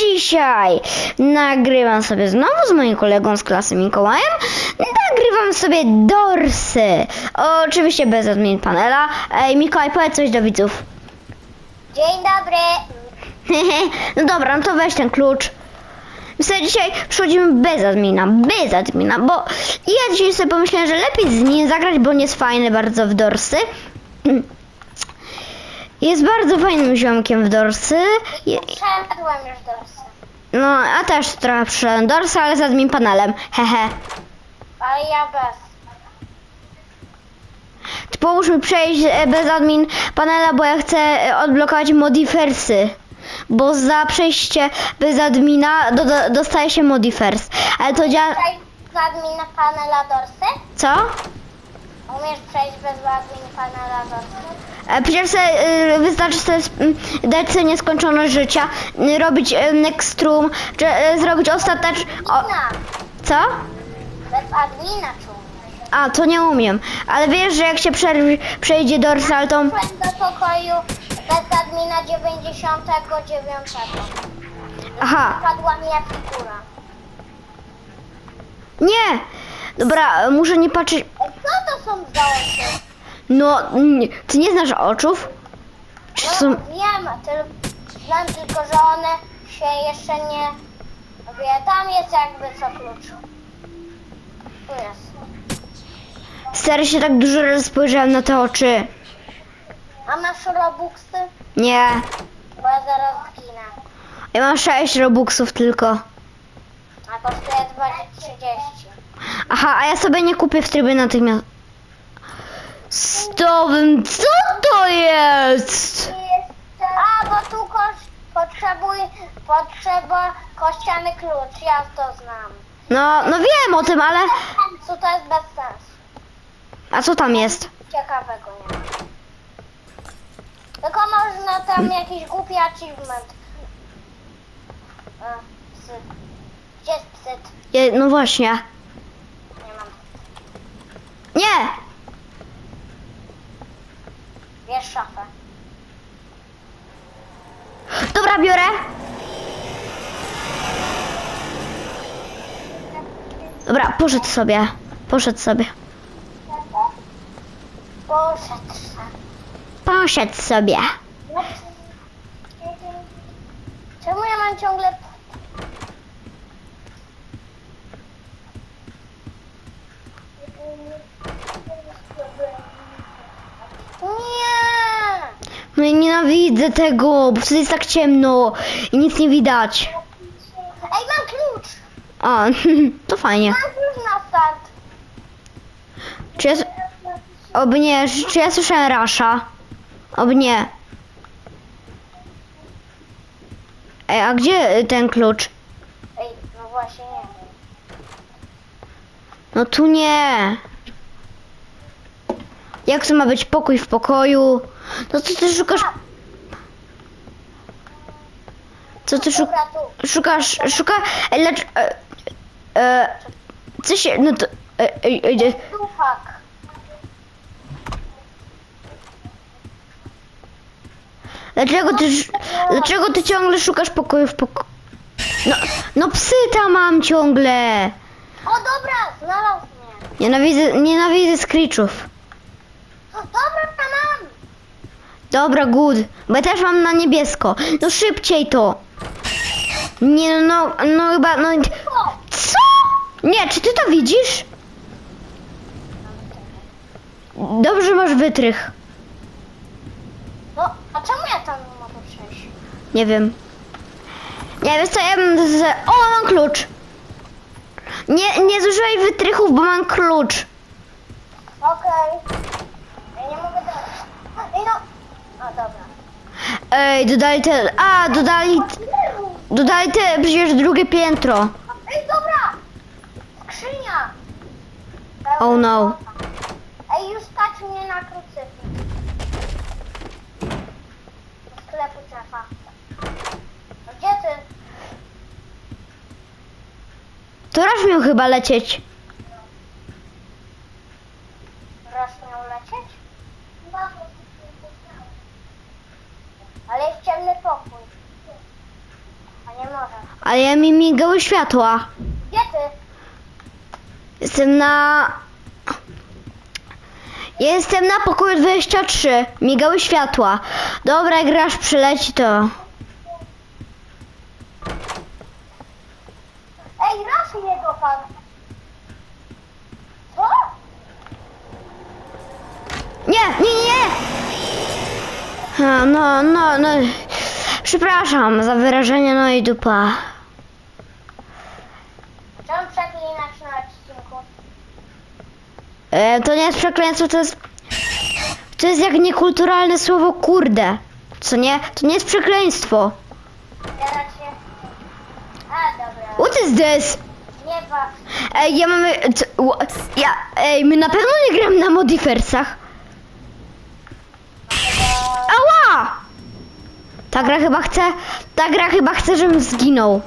dzisiaj nagrywam sobie znowu z moim kolegą z klasy Mikołajem. Nagrywam sobie dorsy. Oczywiście bez admin panela. Ej, Mikołaj, powiedz coś do widzów. Dzień dobry. no dobra, no to weź ten klucz. My sobie dzisiaj przychodzimy bez admina, bez admina, bo ja dzisiaj sobie pomyślałem, że lepiej z nim zagrać, bo on jest fajny bardzo w dorsy. Jest bardzo fajnym ziomkiem w dorsy. Je- Przeszedłem już dorsy. No, a też trochę przyszedłem ale z admin panelem. Hehe. Ale ja bez. Ty Pomóż mi przejść e, bez admin panela, bo ja chcę e, odblokować modifersy. Bo za przejście bez admina do, do, dostaje się modifers. Ale to działa... Przejść z admina panela dorsy? Co? Umiesz przejść bez admin panela dorsy? E, Przecież se, y, wystarczy sobie sp- dać sobie nieskończoność życia, y, robić y, next room, czy y, zrobić ostatecz... O, Admina. co? Bez admina umiesz? A, to nie umiem. Ale wiesz, że jak się przerw- przejdzie dorsal, to... Do pokoju bez admina 99. Aha, Padła mi jak figura. nie! Dobra, muszę nie patrzeć... Co to są za oczy? No, nie- ty nie znasz oczów? Czy No, są... wiem, tyl- znam tylko, że one się jeszcze nie... Wie, tam jest jakby co klucz. Tu jest. Stary się tak dużo razy spojrzałem na te oczy. A masz robuxy? Nie, Bo ja zaraz zginę. ja mam 6 robuxów tylko. A kosztuje 20, 30. Aha, a ja sobie nie kupię w trybie natychmiast. Stowym, co to jest? A, bo tu kosz... Potrzebuj... Potrzeba kościany klucz. Ja to znam. No, no wiem o tym, ale... Co to jest bez sensu. A co tam jest? Ciekawego nie ma. Tylko można tam jakiś głupi achievement. A, psy. Gdzie jest psyt? Je, no właśnie. Nie mam. Nie! Bierz szafę. Dobra, biorę. Dobra, poszedł sobie. Poszedł sobie. Poszedł se. Poszedł sobie. Czemu ja mam ciągle... Nie! No i nienawidzę tego, bo wtedy jest tak ciemno i nic nie widać. Ej, mam klucz! A, to fajnie. Mam klucz na start. Czy ja... s- Oby nie, czy ja słyszałem Rasha? Oby nie. Ej, a gdzie y, ten klucz? Ej, no właśnie nie. No tu nie. Jak to ma być pokój w pokoju? No co ty szukasz? Co ty szuk Dobra, tu. szukasz? Szuka... Ej, lecz... E, e, co się... No to... E, e, e, dlaczego ty... sz- Dlaczego ty ciągle szukasz pokoju w pokoju? No, no psy tam mam ciągle. O, dobra, znalazł mnie. Nienawidzę, nienawidzę screechów. O, dobra, mam. Dobra, good. Bo ja też mam na niebiesko. No szybciej to. Nie no, no, no chyba, no... Co? Nie, czy ty to widzisz? Dobrze masz wytrych. no, a czemu ja tam nie mogę przejść? Nie wiem. Nie, wiesz co, ja bym... Z... O, mam klucz. Nie, nie zużywaj wytrychów, bo mam klucz. Okej. Ja nie mogę teraz. Ej, no. O, dobra. Ej, dodali te... A, dodali... Dodali te przecież drugie piętro. Ej, dobra. Skrzynia. Oh no. Ej, już stać mnie na krucyfiks. Do sklepu cefa. No Gdzie ty? To raz miał chyba lecieć. Raz miał lecieć? Ale jest ciemny pokój. A Nie może. Ale ja mi migały światła. Gdzie ty? Jestem na... Jestem na pokoju 23. Migały światła. Dobra, grasz przyleci to... Ej, raz jego pan. Co? Nie, nie, nie, nie! A, no, no, no. Przepraszam za wyrażenie, no i dupa. Czemu przeklinasz na odcinku? E, to nie jest przekleństwo, to jest... To jest jak niekulturalne słowo kurde. Co nie? To nie jest przekleństwo. Teraz się... A, dobra. What is this? Nie patrz. Ej, ja mamy... co- wha- Ja, ej, my na pewno nie gramy na modifersach. Ała! Ta gra chyba chce... Ta gra chyba chce, żebym zginął.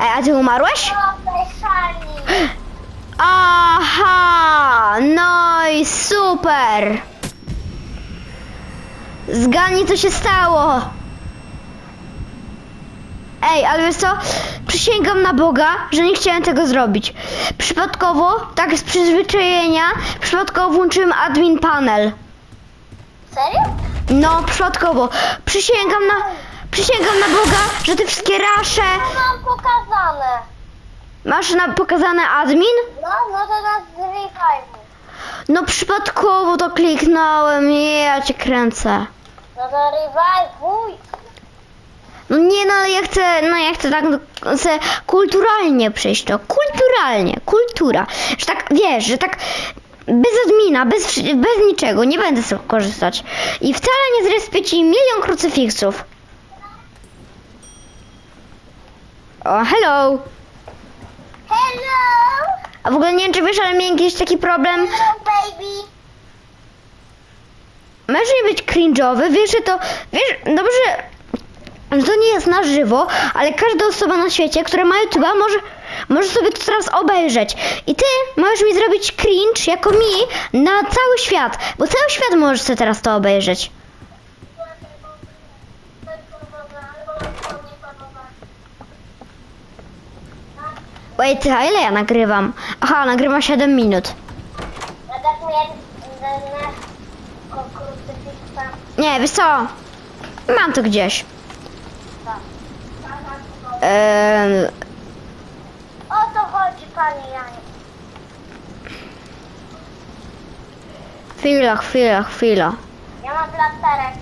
Ej, a ty umarłeś? Szali. Aha! No i super! Zgadnij, co się stało. Ej, ale wiesz co? Przysięgam na Boga, że nie chciałem tego zrobić. Przypadkowo, tak z przyzwyczajenia, przypadkowo włączyłem admin panel. Serio? No, przypadkowo. Przysięgam na... Przysięgam na Boga, że te wszystkie rasze... Mam pokazane. Masz na pokazane admin? No, no to nas z revive'u. No przypadkowo to kliknąłem, ja cię kręcę. No to revive'uj. No nie no, ja chcę, no ja chcę tak no, chcę kulturalnie przejść to, kulturalnie, kultura. Że tak, wiesz, że tak bez admina, bez, bez niczego, nie będę z tego korzystać. I wcale nie zrespię ci milion krucyfiksów. O, hello! Hello! A w ogóle nie wiem, czy wiesz, ale miałem jakiś taki problem. Hello, baby. Możesz nie być cringe'owy, wiesz, że to, wiesz, dobrze, że to nie jest na żywo, ale każda osoba na świecie, która ma YouTube'a, może, może sobie to teraz obejrzeć. I ty możesz mi zrobić cringe, jako mi, na cały świat, bo cały świat może sobie teraz to obejrzeć. Wait, a ile ja nagrywam? Aha, nagrywam 7 minut. Mnie nasz krucyfiksa. Nie, wiesz co? Mam to gdzieś. Eee, O to chodzi, panie Janie. chwila, chwila, chwila. Ja mam plasterek.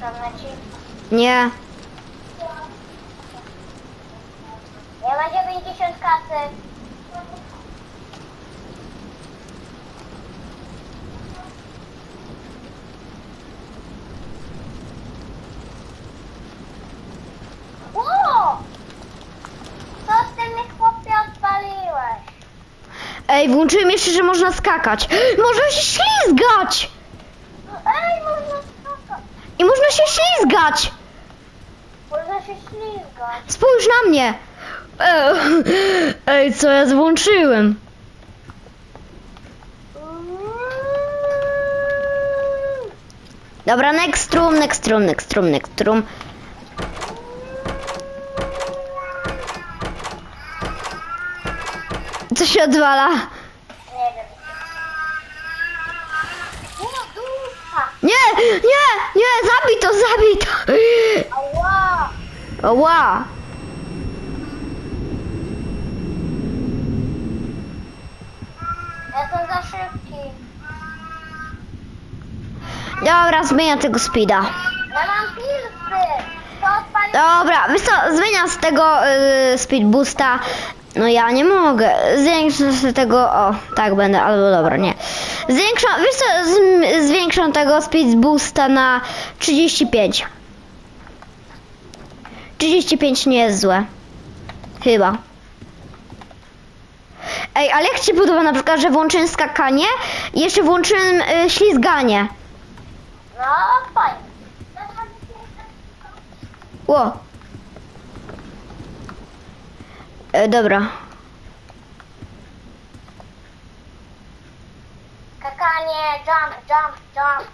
Tam leci. Nie. Ja mam 90 kasy. Ło! Co z tym mi chłopie odpaliłeś? Ej, włączyłem jeszcze, że można skakać. Można się ślizgać! Ej, można skakać. I można się ślizgać! Można się ślizgać. Spójrz na mnie! Ej, co ja włączyłem? Dobra, next room, next room, next room, next room. Co się odwala? Nie wiem. O, dupa! Nie, nie, nie, zabij to, zabij to! Ała! Ła! Jestem za szybki. Dobra, zmieniam tego speeda. Ja mam pilsy. To. Dobra, wiesz co, zmieniam z tego y, speed boosta. No ja nie mogę. Zwiększam z tego. O, tak będę, albo dobra, nie. Zwiększam, wiesz co, z, zwiększam tego speed boosta na 35. 35 nie jest złe. Chyba. Ej, ale jak ci się podoba na przykład, że włączyłem skakanie i jeszcze włączyłem y, ślizganie? No, fajnie. Ło. E, dobra. Kaka skakanie, jump, jump, jump.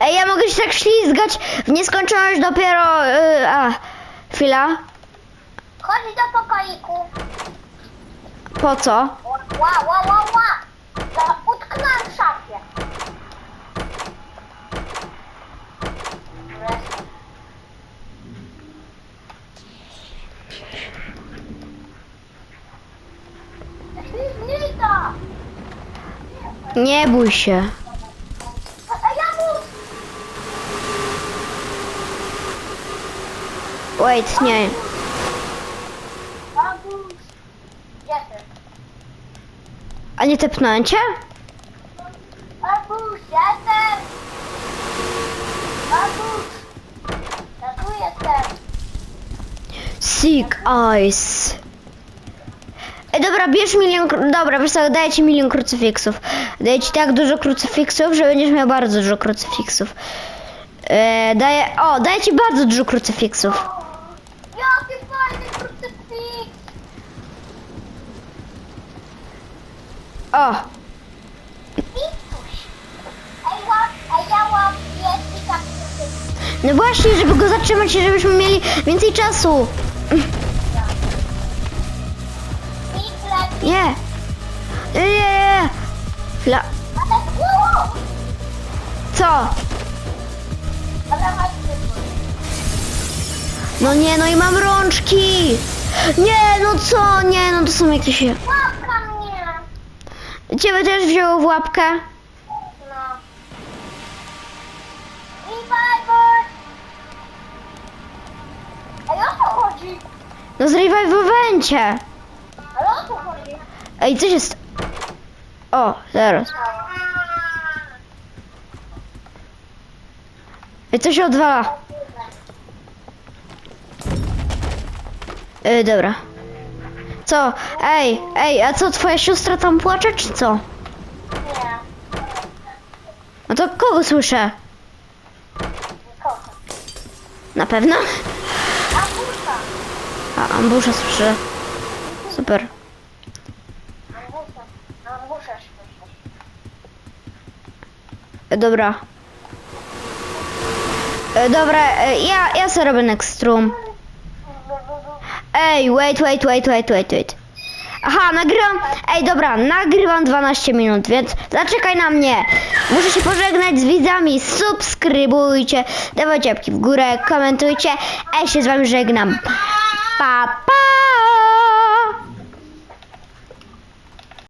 Ej, ja mogę się tak ślizgać w nieskończoność dopiero... Yy, a, chwila. Chodź do pokoiku. Po co? Ła, ła, ła, ła. To utknąłem w szafie. Wreszcie. Nie bój się. Ja. Wait, nie. Abuś. Gdzie ty? A nie tepnąłem cię? Abuś, jestem. Abuś. Ja tu jestem. Sick Eyes. Ej, dobra, bierz milion... kru- Dobra, wiesz co, daję ci milion krucyfiksów. Daję ci tak dużo krucyfiksów, że będziesz miał bardzo dużo krucyfiksów. E, daję... O, daję ci bardzo dużo krucyfiksów. Jaki fajny krucyfiks. O, Pituś. Ej, łap, ej, ja łap, jest i tak krucyfiks. no właśnie, żeby go zatrzymać, i żebyśmy mieli więcej czasu. Nie. Nie, nie. Co? No nie, no i mam rączki. Nie, no co? Nie, no to są jakieś... Ciebie też wzięło w łapkę? No. Reviver. Ej, o co chodzi? No zrywaj w evencie. Ale o co chodzi? Ej, coś jest... O, zaraz. Ej, co się odwala? Yy, dobra. Co? Ej, ej, a co, twoja siostra tam płacze, czy co? Nie. No to kogo słyszę? Kocha. Na pewno? Ambusa. A, ambusza słyszę. Super. Słyszę. E, dobra. E, dobra, e, ja, ja sobie robię next room. Ej, wait, wait, wait, wait, wait, wait. Aha, nagrywam. Ej, dobra, nagrywam 12 minut, więc zaczekaj na mnie. Muszę się pożegnać z widzami. Subskrybujcie, dawajcie łapki w górę, komentujcie. Ej, się z wami żegnam. Pa, pa!